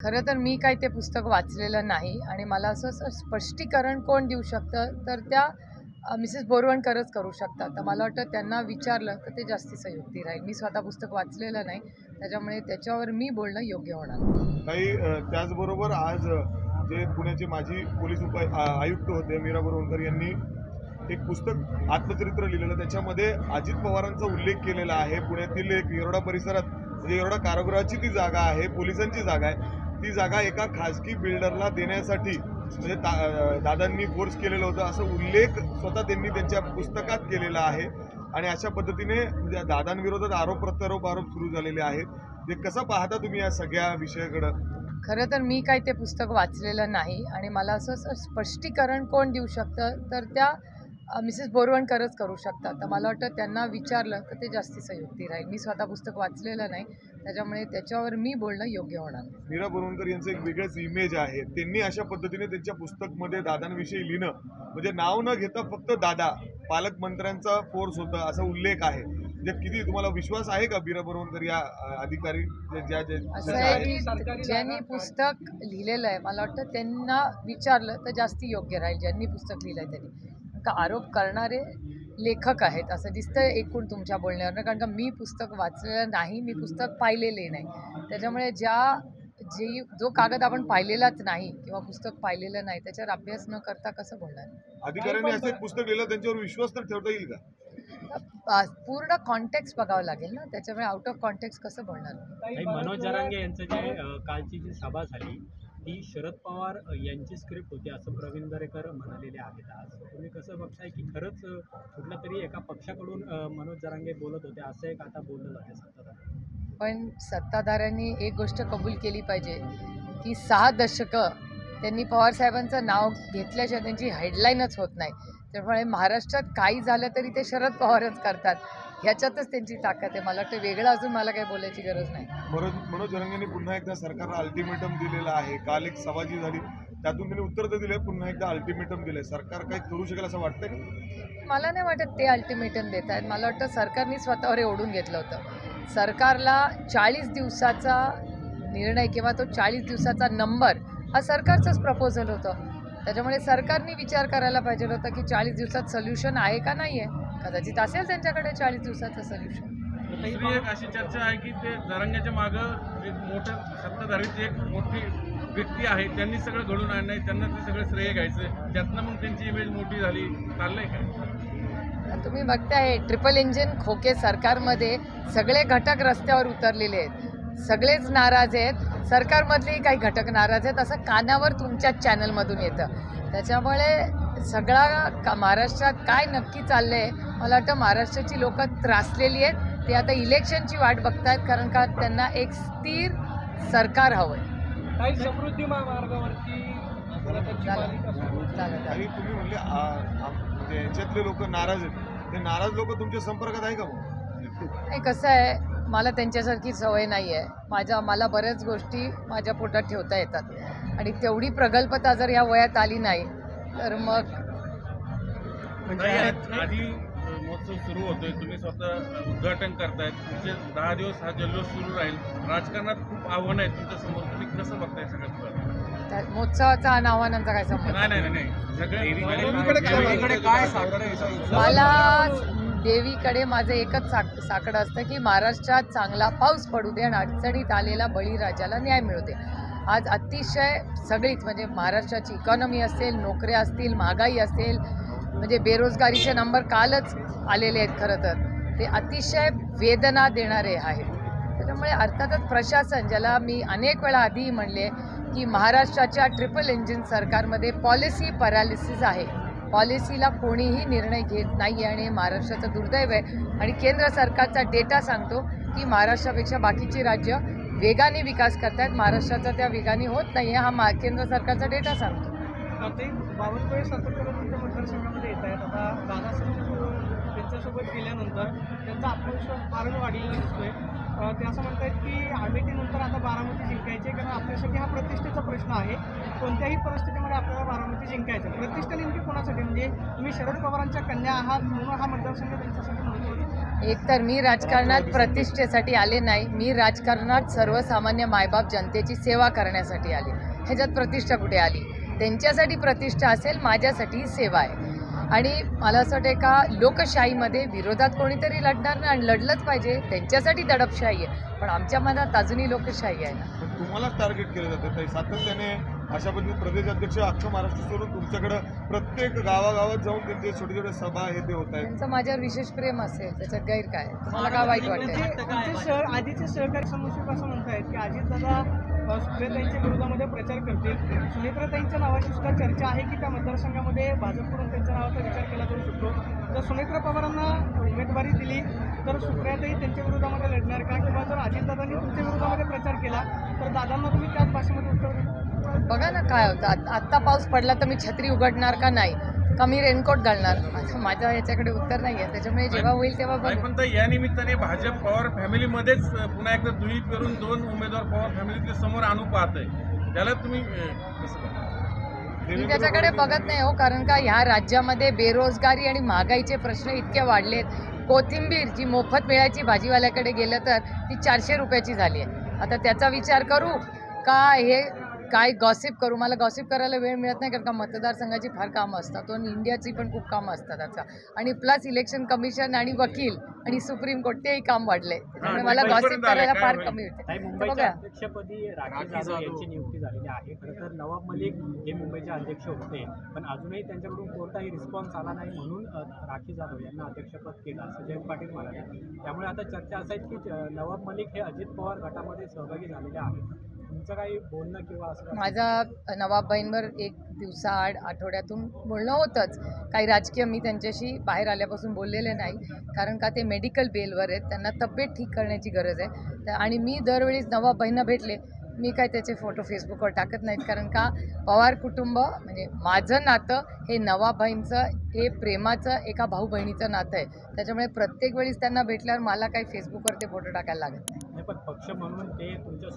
खरं तर मी काही ते पुस्तक वाचलेलं नाही आणि मला असं स्पष्टीकरण कोण देऊ शकतं? तर त्या मिसेस बोरवणकरच करू शकतात. तर मला वाटतं त्यांना विचारलं तर ते जास्ती संयुक्ती राहील. मी स्वतः पुस्तक वाचलेलं नाही. त्याच्यामुळे त्याच्यावर मी बोलणं योग्य होणार नाही. काही त्याचबरोबर आज जे पुण्याचे माजी पोलीस उप आयुक्त होते मीरा बोरवणकर यांनी एक पुस्तक आत्मचरित्र लिहिलेलं. त्याच्यामध्ये अजित पवारांचा उल्लेख केलेला आहे. पुण्यातील एक येरोडा परिसरात म्हणजे येरोडा कारागृहाची ती जागा आहे पोलिसांची जागा आहे. ती जागा एका खाजगी बिल्डरला देण्यासाठी म्हणजे दा दादांनी फोर्स केलेलं होतं असं उल्लेख स्वतः त्यांनी त्यांच्या पुस्तकात केलेला आहे. आणि अशा पद्धतीने म्हणजे दादांविरोधात आरोप प्रत्यारोप आरोप सुरू झालेले आहेत. ते कसं पाहता तुम्ही या सगळ्या विषयाकडं? खरं तर मी काही ते पुस्तक वाचलेलं नाही. आणि मला असं स्पष्टीकरण कोण देऊ शकतं? तर त्या मिसेस बोरवणकरच करू शकतात. तर मला वाटतं त्यांना विचारलं तर ते जास्ती संयुक्ती राहील. मी स्वतः पुस्तक वाचलेलं नाही. त्याच्यामुळे त्याच्यावर मी बोलणं योग्य होणार नाही. मीरा बोरवणकर यांचं एक वेगळंच इमेज आहे. त्यांनी अशा पद्धतीने त्यांच्या पुस्तकमध्ये दादांविषयी लिहिणं म्हणजे नाव न घेता फक्त दादा पालकमंत्र्यांचा फोर्स होता असा उल्लेख आहे. म्हणजे किती तुम्हाला विश्वास आहे का मीरा बोरवणकर या अधिकारी असं आहे? की ज्यांनी पुस्तक लिहिलेलं आहे मला वाटतं त्यांना विचारलं तर जास्ती योग्य राहील ज्यांनी पुस्तक लिहिलं आहे त्यांनी. का आरोप करणारे लेखक आहेत असं दिसतं एकूण तुमच्या बोलण्यावरनं. कारण का मी पुस्तक वाचलेलं नाही मी पुस्तक पाहिलेले नाही. त्याच्यामुळे ज्या जे जो कागद आपण पाहिलेलाच नाही किंवा पुस्तक पाहिलेलं नाही त्याच्यावर अभ्यास न करता कसं बोलणार? अधिकाऱ्यांनी असं पुस्तक लिहिलं त्यांच्यावर विश्वास तर ठेवता येईल का? पूर्ण कॉन्टेक्स्ट बघावं लागेल ना? त्याच्यामुळे आउट ऑफ कॉन्टेक्स्ट कसं बोलणार? मनोज जरांगे यांचं जे कालची जी सभा झाली ती शरद पवार यांची स्क्रिप्ट होती असं प्रवीण दरेकर म्हणालेले आहेत आज. तुम्ही कसं बघताय की खरंच कुठल्या तरी एका पक्षाकडून मनोज जरांगे बोलत होते असं एक आता बोललं जाते सत्ताधारी पण सत्ताधाऱ्यांनी एक गोष्ट कबूल केली पाहिजे की सहा दशकं त्यांनी पवारसाहेबांचं नाव घेतल्याशिवाय त्यांची हेडलाईनच होत नाही. त्यामुळे महाराष्ट्रात काही झालं तरी ते शरद पवारच करतात. ह्याच्यातच त्यांची ताकद आहे. मला वाटतं वेगळं अजून मला काही बोलायची गरज नाही. मनोज मनोज जरंगेंनी पुन्हा एकदा सरकारला अल्टिमेटम दिलेलं आहे. काल एक सभा जी झाली. त्यातून त्यांनी उत्तर तर दिले पुन्हा एकदा अल्टिमेटम दिलंय. सरकार काही करू शकेल असं वाटतंय का? मला नाही वाटत ते अल्टिमेटम देत आहेत. मला वाटतं सरकारने स्वतःवर ओढून घेतलं होतं. सरकारला चाळीस दिवसाचा निर्णय किंवा तो चाळीस दिवसाचा नंबर हा सरकारचंच प्रपोजल होतं. त्याच्यामुळे सरकारने विचार करायला पाहिजे होतं की चाळीस दिवसात सोल्युशन आहे का नाही आहे कदाचित असेल त्यांच्याकडे चाळीस दिवसाचं सोल्युशन दुसरी एक अशी चर्चा आहे की ते जरांग्याच्या मागं एक मोठं सत्ताधारीची एक मोठी व्यक्ती आहे त्यांनी सगळं घडून आणलंय त्यांना ते सगळं श्रेय घ्यायचं त्यातनं मग त्यांची इमेज मोठी झाली चाललंय काय? तुम्ही बघताय ट्रिपल इंजिन खोके सरकारमध्ये सगळे घटक रस्त्यावर उतरलेले आहेत. सगळेच नाराज आहेत. सरकारमधलेही काही घटक नाराज आहेत. असं कानावर तुमच्याच चॅनलमधून येतं. त्याच्यामुळे सगळा का महाराष्ट्रात काय नक्की चाललं आहे मला वाटतं महाराष्ट्राची लोकं त्रासलेली आहेत. ते आता इलेक्शनची वाट बघतायत कारण का त्यांना एक स्थिर सरकार हवं आहे काही समृद्धी महामार्गावरती तुम्ही म्हणले म्हणजे याच्यातले लोक नाराज आहेत. ते नाराज लोक तुमच्या संपर्कात आहे का नाही कसं आहे मला त्यांच्यासारखी सवय नाही आहे. माझ्या मला बऱ्याच गोष्टी माझ्या पोटात ठेवता येतात. आणि तेवढी प्रगल्भता जर या वयात आली नाही तर मग आधी अ, महोत्सव सुरू होतोय. तुम्ही स्वतः उद्घाटन करतायत. तुमचे दहा दिवस हा जल्लोष सुरू राहील. राजकारणात खूप आव्हानं आहेत तुमच्यासमोर. तुम्ही कसं बघताय सगळ्यात महोत्सवाचा आणि आव्हानांचा काय संबंध? नाही नाही नाही, आहे? मला देवीकडे माझं एकच साक साकडं असतं की महाराष्ट्रात चांगला पाऊस पडू दे आणि अडचणीत आलेला बळीराजाला न्याय मिळू दे. आज अतिशय सगळीच म्हणजे महाराष्ट्राची इकॉनॉमी असेल नोकऱ्या असतील महागाई असेल म्हणजे बेरोजगारीचे नंबर कालच आलेले आहेत खरं तर. ते अतिशय वेदना देणारे आहेत. त्याच्यामुळे अर्थातच प्रशासन ज्याला मी अनेक वेळा आधीही म्हणले की महाराष्ट्राच्या ट्रिपल इंजिन सरकारमध्ये पॉलिसी पॅरालिसिस आहे. पॉलिसीला कोणीही निर्णय घेत नाही आणि हे महाराष्ट्राचं दुर्दैव आहे. आणि केंद्र सरकारचा डेटा सांगतो की महाराष्ट्रापेक्षा बाकीची राज्य वेगाने विकास करतायत. महाराष्ट्राचा त्या वेगाने होत नाही हा मा केंद्र सरकारचा डेटा सांगतो. बावनकुळे सातत्यानं मतदारसंघामध्ये येत आहेत. आता दादासाहेब त्यांच्यासोबत गेल्यानंतर त्यांचा आत्मविश्वास फारच वाढलेला दिसतोय. ते असं म्हणतात की आमेठीनंतर आता बारामती जिंकायची कारण आपल्यासाठी हा प्रतिष्ठेचा प्रश्न आहे. कोणत्याही परिस्थितीमध्ये आपल्याला बारामती जिंकायचं प्रतिष्ठा नेमकी कोणासाठी? म्हणजे तुम्ही शरद पवारांच्या कन्या आहात म्हणून हा मतदारसंघ त्यांच्यासाठी महत्त्वाचा एकतर मी राजकारणात प्रतिष्ठेसाठी आले नाही. मी राजकारणात सर्वसामान्य मायबाप जनतेची सेवा करण्यासाठी आले. ह्याच्यात प्रतिष्ठा कुठे आली? त्यांच्यासाठी प्रतिष्ठा असेल माझ्यासाठी ही सेवा आहे. आणि मला असं वाटतं का लोकशाहीमध्ये विरोधात कोणीतरी लढणार ना आणि लढलंच पाहिजे. त्यांच्यासाठी दडपशाही आहे. पण आमच्या मनात अजूनही लोकशाही आहे ना. पण तुम्हालाच टार्गेट केलं जातं. सातत्याने अशा पद्धतीने प्रदेश अध्यक्ष अख्खं महाराष्ट्र सोडून तुमच्याकडं प्रत्येक गावागावात जाऊन त्यांचे छोटे छोटे सभा हे ते होत आहेत. त्यांचं माझ्यावर विशेष प्रेम असेल. त्याच्यात गैर काय तुम्हाला काय वाईट वाटतंय? तुमचे तुमचे सह आधीचे सहकारी समूह असं म्हणतायत की अजितदादा अ, सुप्रियाताईंच्या विरोधामध्ये प्रचार करतील. सुनेत्राताईंच्या नावाची सुद्धा चर्चा आहे की त्या मतदारसंघामध्ये भाजपकडून त्यांच्या नावाचा विचार केला जाऊ शकतो. जर सुनेत्रा पवारांना उमेदवारी दिली तर सुप्रियाताई त्यांच्या विरोधामध्ये लढणार का? किंवा जर अजितदादांनी तुमच्या विरोधामध्ये प्रचार केला तर दादांना तुम्ही त्याच भाषेमध्ये उत्तर बघा ना काय होतं. आत्ता पाऊस पडला तर मी छत्री उघडणार का नाही? का मी रेनकोट घालणार. माझ्या याच्याकडे उत्तर नाही आहे त्याच्यामुळे जेव्हा होईल तेव्हा नाही बघू. पण ताई, या निमित्ताने भाजप पवार फॅमिलीमध्येच पुन्हा एकदा दुही करून दोन उमेदवार पवार फॅमिलीतले समोर आणू पाहतंय. त्याला तुम्ही अ, कसं पाहता? मी त्याच्याकडे बघत नाही हो कारण का ह्या राज्यामध्ये बेरोजगारी आणि महागाईचे प्रश्न इतके वाढलेत. कोथिंबीर जी मोफत मिळायची भाजीवाल्याकडे गेलं तर ती चारशे रुपयाची झाली आहे. आता त्याचा विचार करू का हे काय गॉसिप करू? मला गॉसिप करायला वेळ मिळत नाही कारण का मतदारसंघाची फार कामं असतात. आणि इंडियाची पण खूप कामं असतात आता. आणि प्लस इलेक्शन कमिशन आणि वकील आणि सुप्रीम कोर्ट तेही काम वाढले त्यामुळे मला गॉसिप करायला फार? कमी होते बघा. अध्यक्षपदी राखी जाधव यांची नियुक्ती झालेली आहे. खरं तर नवाब मलिक हे मुंबईचे अध्यक्ष होते पण अजूनही त्यांच्याकडून कोणताही रिस्पॉन्स आला नाही म्हणून राखी जाधव यांना अध्यक्षपद केलं असं जयंत पाटील म्हणाले. त्यामुळे आता चर्चा असायची की नवाब मलिक हे अजित पवार गटामध्ये सहभागी झालेले आहेत. तुमचं काही बोलणं किंवा असं माझा नवाबबाईंवर एक दिवसाआड आठवड्यातून बोलणं होतंच. काही राजकीय मी त्यांच्याशी बाहेर आल्यापासून बोललेले नाही. कारण का ते मेडिकल बेलवर आहेत. त्यांना तब्येत ठीक करण्याची गरज आहे. आणि मी दरवेळी नवाबबाईंना भेटले. मी काय त्याचे फोटो फेसबुकवर टाकत नाहीत. कारण का पवार कुटुंब म्हणजे माझं नातं हे नवाबाईंचं हे प्रेमाचं एका भाऊ बहिणीचं नातं आहे. त्याच्यामुळे प्रत्येक वेळेस त्यांना भेटल्यावर मला काही फेसबुकवर ते फोटो टाकायला लागत नाही. नाही पण पक्ष म्हणून ते तुमच्या